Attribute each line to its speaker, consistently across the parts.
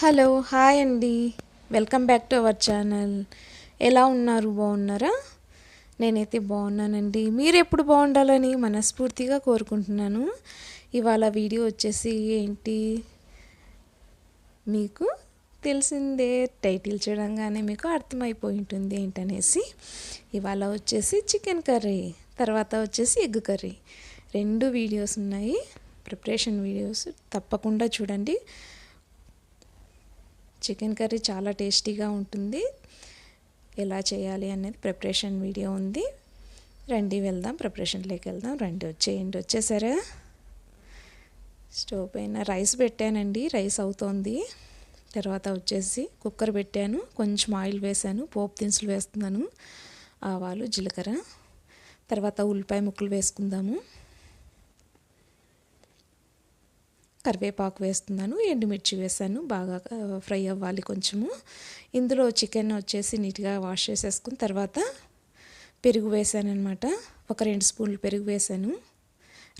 Speaker 1: Hello hi అండి. Welcome back to our channel. ఎలా ఉన్నారు? బాగున్నారా? నేనైతే బాగున్నానండి. మీరు ఎప్పుడు బాగుండాలని మనస్ఫూర్తిగా కోరుకుంటున్నాను. ఇవాళ వీడియో వచ్చేసి ఏంటి? మీకు తెలిసిందే టైటిల్ చూడంగానే మీకు అర్థమైపోయి ఉంటుంది ఏంటనేసి. ఇవాళ వచ్చేసి చికెన్ కర్రీ తర్వాత వచ్చేసి ఎగ్ కర్రీ. రెండు వీడియోస్ ఉన్నాయి. ప్రిపరేషన్ వీడియోస్ తప్పకుండా చూడండి. చికెన్ కర్రీ చాలా టేస్టీగా ఉంటుంది. ఎలా చేయాలి అనేది ప్రిపరేషన్ వీడియో ఉంది. రండి వెళ్దాం ప్రిపరేషన్లోకి వెళ్దాం. రండి వచ్చేయండి వచ్చేసారా? స్టవ్ పైన రైస్ పెట్టానండి రైస్ అవుతోంది. తర్వాత వచ్చేసి కుక్కర్ పెట్టాను కొంచెం ఆయిల్ వేసాను పోపు దినుసులు వేస్తున్నాను ఆవాలు జీలకర్ర. తర్వాత ఉల్లిపాయ ముక్కలు వేసుకుందాము. కరివేపాకు వేస్తున్నాను ఎండుమిర్చి వేసాను బాగా ఫ్రై అవ్వాలి కొంచెము. ఇందులో చికెన్ వచ్చేసి నీట్గా వాష్ చేసేసుకుని తర్వాత పెరుగు వేసాను అనమాట ఒక రెండు స్పూన్లు పెరుగు వేసాను.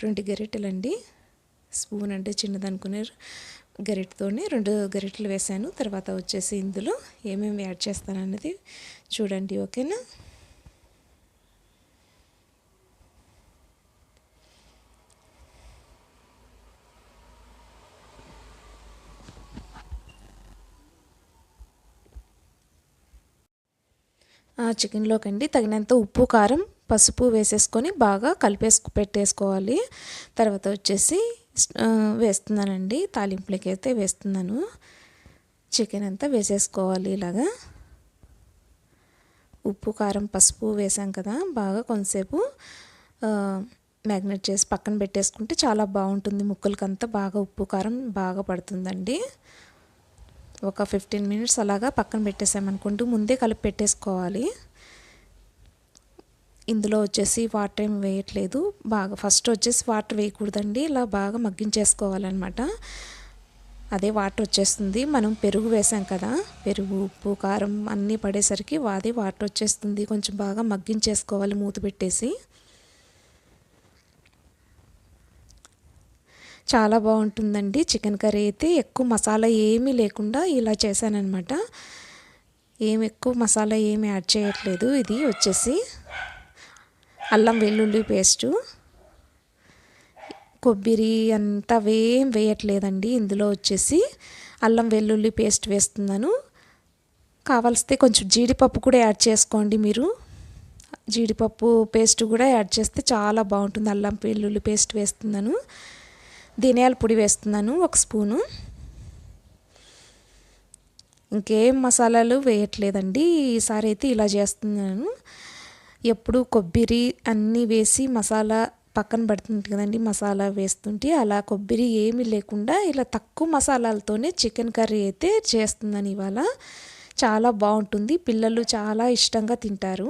Speaker 1: రెండు గరిటెలండి. స్పూన్ అంటే చిన్నదనుకునే గరిటతోనే రెండు గరిటెలు వేసాను. తర్వాత వచ్చేసి ఇందులో ఏమేమి యాడ్ చేస్తాను అన్నది చూడండి ఓకేనా? చికెన్లోకి అండి తగినంత ఉప్పు కారం పసుపు వేసేసుకొని బాగా కలిపేసుకు పెట్టేసుకోవాలి. తర్వాత వచ్చేసి వేస్తున్నానండి. తాలింపులకి అయితే వేస్తున్నాను. చికెన్ అంతా వేసేసుకోవాలి ఇలాగా. ఉప్పు కారం పసుపు వేసాం కదా బాగా కొంతసేపు మ్యాగ్నెట్ చేసి పక్కన పెట్టేసుకుంటే చాలా బాగుంటుంది. ముక్కలకంతా బాగా ఉప్పు కారం బాగా పడుతుందండి. ఒక ఫిఫ్టీన్ మినిట్స్ అలాగా పక్కన పెట్టేసామనుకుంటూ ముందే కలిపి పెట్టేసుకోవాలి. ఇందులో వచ్చేసి వాటర్ ఏం వేయట్లేదు. బాగా ఫస్ట్ వచ్చేసి వాటర్ వేయకూడదండి. ఇలా బాగా మగ్గించేసుకోవాలన్నమాట. అదే వాటర్ వచ్చేస్తుంది. మనం పెరుగు వేసాం కదా పెరుగు ఉప్పు కారం అన్నీ పడేసరికి అదే వాటర్ వచ్చేస్తుంది. కొంచెం బాగా మగ్గించేసుకోవాలి మూత పెట్టేసి. చాలా బాగుంటుందండి. చికెన్ కర్రీ అయితే ఎక్కువ మసాలా ఏమీ లేకుండా ఇలా చేశానమాట ఏం ఎక్కువ మసాలా ఏమి యాడ్ చేయట్లేదు. ఇది వచ్చేసి అల్లం వెల్లుల్లి పేస్టు. కొబ్బరి అంతా వేం వేయట్లేదండి. ఇందులో వచ్చేసి అల్లం వెల్లుల్లి పేస్ట్ వేస్తున్నాను. కావాల్సితే కొంచెం జీడిపప్పు కూడా యాడ్ చేసుకోండి మీరు. జీడిపప్పు పేస్ట్ కూడా యాడ్ చేస్తే చాలా బాగుంటుంది. అల్లం వెల్లుల్లి పేస్ట్ వేస్తున్నాను. ధనియాల పొడి వేస్తున్నాను ఒక స్పూను. ఇంకేం మసాలాలు వేయట్లేదండి ఈసారి అయితే ఇలా చేస్తున్నాను. ఎప్పుడు కొబ్బరి అన్నీ వేసి మసాలా పక్కన పడుతుంది కదండి మసాలా వేస్తుంటే అలా కొబ్బరి ఏమీ లేకుండా ఇలా తక్కువ మసాలాలతోనే చికెన్ కర్రీ అయితే చేస్తున్నాను ఇవాళ. చాలా బాగుంటుంది పిల్లలు చాలా ఇష్టంగా తింటారు.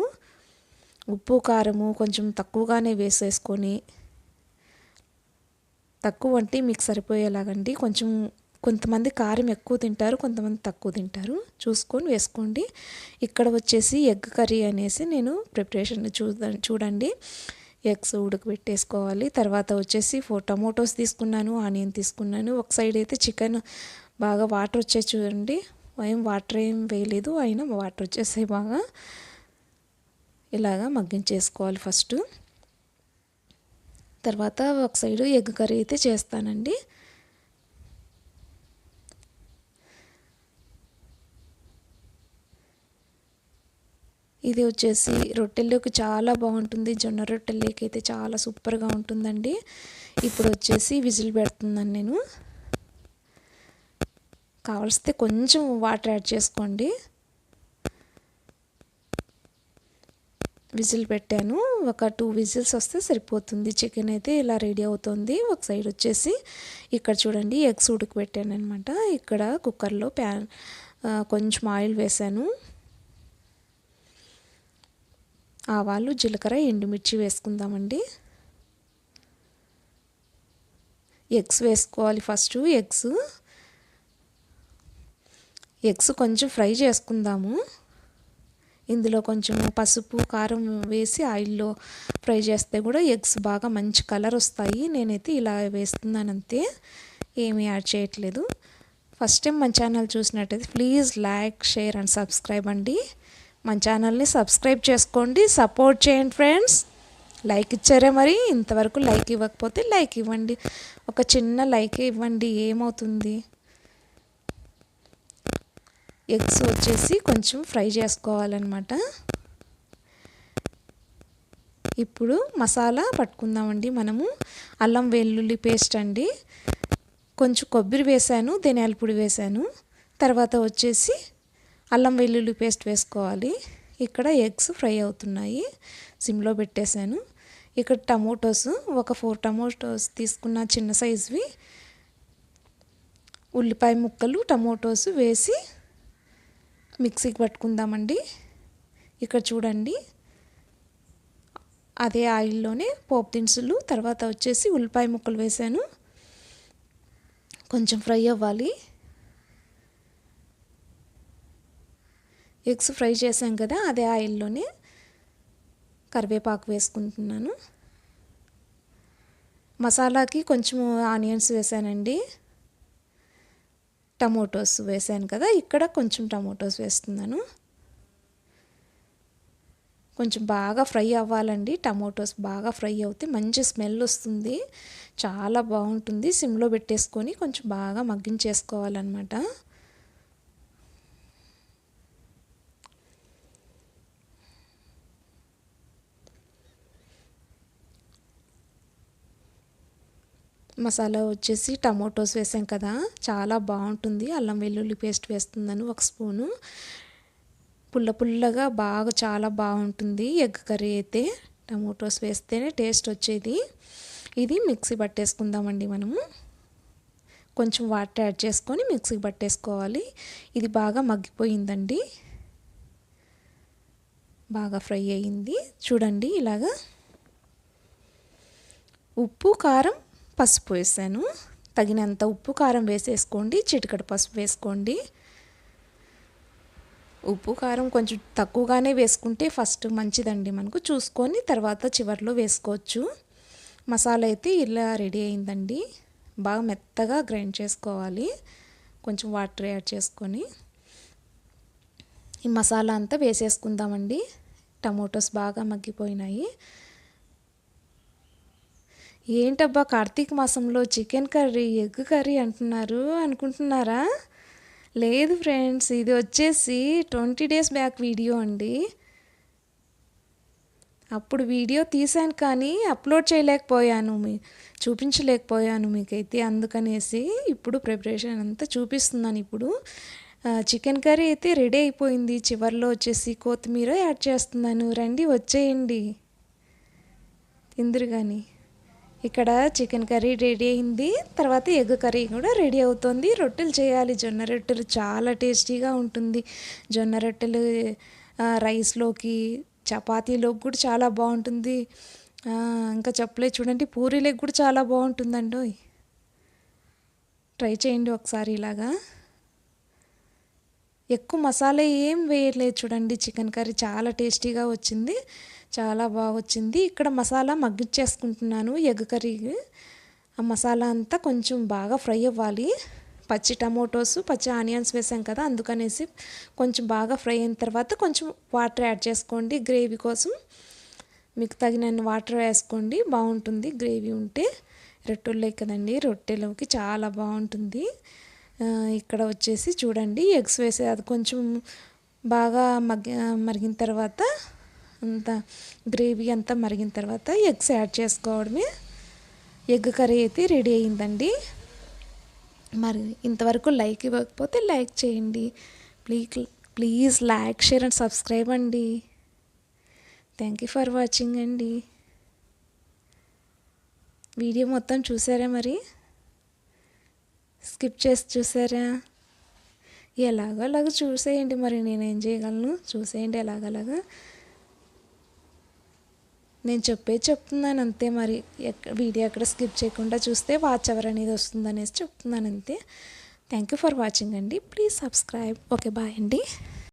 Speaker 1: ఉప్పు కారము కొంచెం తక్కువగానే వేసేసుకొని తక్కువ అంటే మీకు సరిపోయేలాగండి. కొంచెం కొంతమంది కారం ఎక్కువ తింటారు కొంతమంది తక్కువ తింటారు. చూసుకొని వేసుకోండి. ఇక్కడ వచ్చేసి ఎగ్ కర్రీ అనేసి నేను ప్రిపరేషన్ చూద చూడండి. ఎగ్స్ ఉడకబెట్టేసుకోవాలి. తర్వాత వచ్చేసి ఫోర్ టమోటోస్ తీసుకున్నాను ఆనియన్ తీసుకున్నాను. ఒక సైడ్ అయితే చికెన్ బాగా వాటర్ వచ్చే చూడండి. ఏం వాటర్ ఏం వేయలేదు అయినా వాటర్ వచ్చేసాయి బాగా. ఇలాగా మగ్గించేసుకోవాలి ఫస్ట్. తర్వాత ఒక సైడు ఎగ్ కర్రీ అయితే చేస్తానండి. ఇది వచ్చేసి రొట్టెల్లోకి చాలా బాగుంటుంది. జొన్న రొట్టెల్లోకి అయితే చాలా సూపర్గా ఉంటుందండి. ఇప్పుడు వచ్చేసి విజిల్ పెడుతున్నాను నేను. కావలిస్తే కొంచెం వాటర్ యాడ్ చేసుకోండి. విజిల్ పెట్టాను. ఒక టూ విజిల్స్ వస్తే సరిపోతుంది. చికెన్ అయితే ఇలా రెడీ అవుతుంది. ఒక సైడ్ వచ్చేసి ఇక్కడ చూడండి ఎగ్స్ ఉడకబెట్టాను అనమాట ఇక్కడ కుక్కర్లో ప్యాన్ కొంచెం ఆయిల్ వేసాను. ఆవాలు జీలకర్ర ఎండుమిర్చి వేసుకుందామండి. ఎగ్స్ వేసుకోవాలి ఫస్ట్ ఎగ్స్. ఎగ్స్ కొంచెం ఫ్రై చేసుకుందాము. ఇందులో కొంచెం పసుపు కారం వేసి ఆయిల్లో ఫ్రై చేస్తే కూడా ఎగ్స్ బాగా మంచి కలర్ వస్తాయి. నేనైతే ఇలా వేస్తున్నాను అంతే. ఏమీ యాడ్ చేయట్లేదు. ఫస్ట్ టైం మన ఛానల్ చూసినట్టయితే please like share and subscribe అండి. మన ఛానల్ని సబ్స్క్రైబ్ చేసుకోండి. సపోర్ట్ చేయండి ఫ్రెండ్స్. లైక్ ఇచ్చారే మరి? ఇంతవరకు లైక్ ఇవ్వకపోతే లైక్ ఇవ్వండి. ఒక చిన్న లైక్ ఇవ్వండి. ఏమవుతుంది? ఎగ్స్ వచ్చేసి కొంచెం ఫ్రై చేసుకోవాలన్నమాట. ఇప్పుడు మసాలా పట్టుకుందామండి మనము. అల్లం వెల్లుల్లి పేస్ట్ అండి. కొంచెం కొబ్బరి వేసాను ధనియాల పొడి వేసాను. తర్వాత వచ్చేసి అల్లం వెల్లుల్లి పేస్ట్ వేసుకోవాలి. ఇక్కడ ఎగ్స్ ఫ్రై అవుతున్నాయి. సిమ్లో పెట్టేశాను. ఇక్కడ టమోటోస్ ఒక ఫోర్ టమోటోస్ తీసుకున్న చిన్న సైజువి. ఉల్లిపాయ ముక్కలు టమోటోస్ వేసి మిక్సీకి పట్టుకుందామండి. ఇక్కడ చూడండి. అదే ఆయిల్లోనే పోపు దినుసులు తర్వాత వచ్చేసి ఉల్లిపాయ ముక్కలు వేసాను. కొంచెం ఫ్రై అవ్వాలి. ఎగ్స్ ఫ్రై చేసాం కదా అదే ఆయిల్లోనే కరివేపాకు వేసుకుంటున్నాను. మసాలాకి కొంచెం ఆనియన్స్ వేసానండి. టమోటోస్ వేసాను కదా ఇక్కడ కొంచెం టమోటోస్ వేస్తున్నాను. కొంచెం బాగా ఫ్రై అవ్వాలండి టమోటోస్ బాగా ఫ్రై అవుతే మంచి స్మెల్ వస్తుంది చాలా బాగుంటుంది. సిమ్లో పెట్టేసుకొని కొంచెం బాగా మగ్గించేసుకోవాలన్నమాట. మసాలా వచ్చేసి టమోటోస్ వేసాం కదా. చాలా బాగుంటుంది. అల్లం వెల్లుల్లి పేస్ట్ వేస్తున్నాను ఒక స్పూను. పుల్ల పుల్లగా బాగా చాలా బాగుంటుంది. ఎగ్ కర్రీ అయితే టమోటోస్ వేస్తేనే టేస్ట్ వచ్చేది. ఇది మిక్సీ పట్టేసుకుందామండి మనము. కొంచెం వాటర్ యాడ్ చేసుకొని మిక్సీ పట్టేసుకోవాలి. ఇది బాగా మగ్గిపోయిందండి. బాగా ఫ్రై అయింది. చూడండి ఇలాగా. ఉప్పు కారం పసుపు వేసాను. తగినంత ఉప్పు కారం వేసేసుకోండి. చిటికడ పసుపు వేసుకోండి. ఉప్పు కారం కొంచెం తక్కువగానే వేసుకుంటే ఫస్ట్ మంచిదండి మనకు. చూసుకొని తర్వాత చివరిలో వేసుకోవచ్చు. మసాలా అయితే ఇలా రెడీ అయిందండి. బాగా మెత్తగా గ్రైండ్ చేసుకోవాలి. కొంచెం వాటర్ యాడ్ చేసుకొని. ఈ మసాలా అంతా వేసేసుకుందామండి. టమోటోస్ బాగా మగ్గిపోయినాయి. ఏంటబ్బా కార్తీక మాసంలో చికెన్ కర్రీ ఎగ్ కర్రీ అంటున్నారు అనుకుంటున్నారా? లేదు ఫ్రెండ్స్ ఇది వచ్చేసి ట్వంటీ డేస్ బ్యాక్ వీడియో అండి. అప్పుడు వీడియో తీశాను కానీ అప్లోడ్ చేయలేకపోయాను మీ చూపించలేకపోయాను మీకైతే అందుకనేసి ఇప్పుడు ప్రిపరేషన్ అంతా చూపిస్తున్నాను ఇప్పుడు. చికెన్ కర్రీ అయితే రెడీ అయిపోయింది. చివరిలో వచ్చేసి కొత్తిమీర యాడ్ చేస్తున్నాను. రండి వచ్చేయండి. తిందురు కానీ ఇక్కడ చికెన్ కర్రీ రెడీ అయింది. తర్వాత ఎగ్ కర్రీ కూడా రెడీ అవుతుంది. రొట్టెలు చేయాలి. జొన్న రొట్టెలు చాలా టేస్టీగా ఉంటుంది. జొన్న రొట్టెలు రైస్లోకి చపాతీలోకి కూడా చాలా బాగుంటుంది. ఇంకా చెప్పలే చూడండి. పూరీలోకి కూడా చాలా బాగుంటుందండి. ట్రై చేయండి ఒకసారి ఇలాగా. ఎక్కువ మసాలా ఏం వేయలేదు చూడండి. చికెన్ కర్రీ చాలా టేస్టీగా వచ్చింది. చాలా బాగా వచ్చింది ఇక్కడ మసాలా మగ్గిచ్చేసుకుంటున్నాను ఎగ్ కర్రీ. ఆ మసాలా అంతా కొంచెం బాగా ఫ్రై అవ్వాలి. పచ్చి టమోటోస్ పచ్చి ఆనియన్స్ వేసాం కదా అందుకనేసి కొంచెం బాగా ఫ్రై అయిన తర్వాత కొంచెం వాటర్ యాడ్ చేసుకోండి. గ్రేవీ కోసం మీకు తగినన్ని వాటర్ వేసుకోండి. బాగుంటుంది గ్రేవీ ఉంటే. రొట్టెలే కదండి రొట్టెలోకి చాలా బాగుంటుంది. ఇక్కడ వచ్చేసి చూడండి ఎగ్స్ వేసే అది కొంచెం బాగా మగ్గి మరిగిన తర్వాత అంత గ్రేవీ అంతా మరిగిన తర్వాత ఎగ్స్ యాడ్ చేసుకోవడమే. ఎగ్ కర్రీ అయితే రెడీ అయిందండి. మరి ఇంతవరకు లైక్ ఇవ్వకపోతే లైక్ చేయండి. Please please like share and subscribe అండి. థ్యాంక్ యూ ఫర్ వాచింగ్ అండి. వీడియో మొత్తం చూసారా మరి? స్కిప్ చేసి చూసారా? ఎలాగోలాగా చూసేయండి మరి నేనేం చేయగలను? చూసేయండి ఎలాగలాగా నేను చెప్పే చెప్తున్నాను అంతే మరి. వీడియో ఎక్కడ స్కిప్ చేయకుండా చూస్తే వాచ్ అవర్ అనేది వస్తుంది అనేసి చెప్తున్నాను అంతే. థ్యాంక్ యూ ఫర్ వాచింగ్ అండి. ప్లీజ్ సబ్స్క్రైబ్ ఓకే బాయ్ అండి.